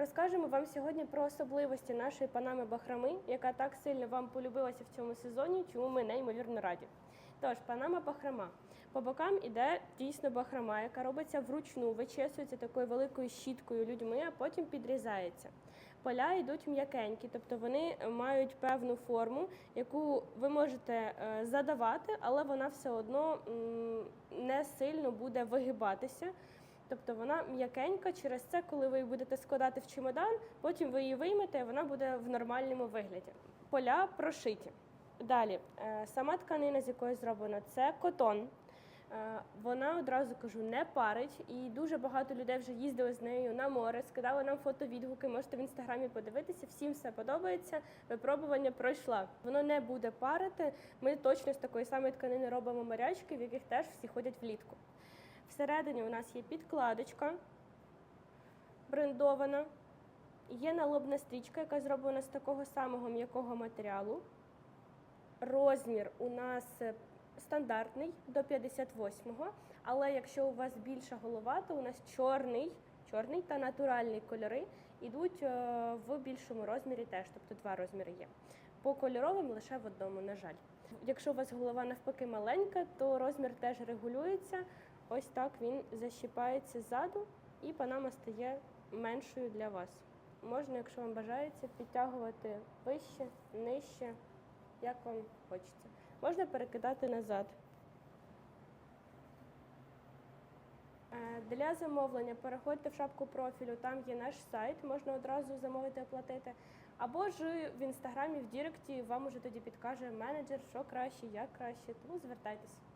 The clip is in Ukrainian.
Розкажемо вам сьогодні про особливості нашої панами Бахрами, яка так сильно вам полюбилася в цьому сезоні, чому ми неймовірно раді. Тож, панама Бахрама. По бокам іде дійсно бахрама, яка робиться вручну, вичесується такою великою щіткою людьми, а потім підрізається. Поля йдуть м'якенькі, тобто вони мають певну форму, яку ви можете е, задавати, але вона все одно не сильно буде вигибатися. Тобто вона м'якенька, через це, коли ви її будете складати в чемодан, потім ви її виймете, і вона буде в нормальному вигляді. Поля прошиті. Далі, е, сама тканина, з якої зроблена, це котон. Е, Вона одразу кажу, не парить, і дуже багато людей вже їздили з нею на море, скидали нам фотовідгуки. Можете в інстаграмі подивитися. Всім все подобається. Випробування пройшла. Воно не буде парити. Ми точно з такої самої тканини робимо морячки, в яких теж всі ходять влітку. Всередині у нас є підкладочка брендована. Є налобна стрічка, яка зроблена з такого самого м'якого матеріалу. Розмір у нас е, стандартний до 58-го, але якщо у вас більша голова, то у нас чорний, чорний та натуральний кольори йдуть е, в більшому розмірі теж, тобто два розміри є. По кольоровим лише в одному, на жаль. Якщо у вас голова навпаки маленька, то розмір теж регулюється. Ось так він защіпається ззаду, і панама стає меншою для вас. Можна, якщо вам бажається, підтягувати вище, нижче, як вам хочеться. Можна перекидати назад. Е, Для замовлення переходьте в шапку профілю, там є наш сайт, можна одразу замовити, оплатити. Або ж в інстаграмі, в Діректі вам уже тоді підкаже менеджер, що краще, як краще, тому звертайтеся.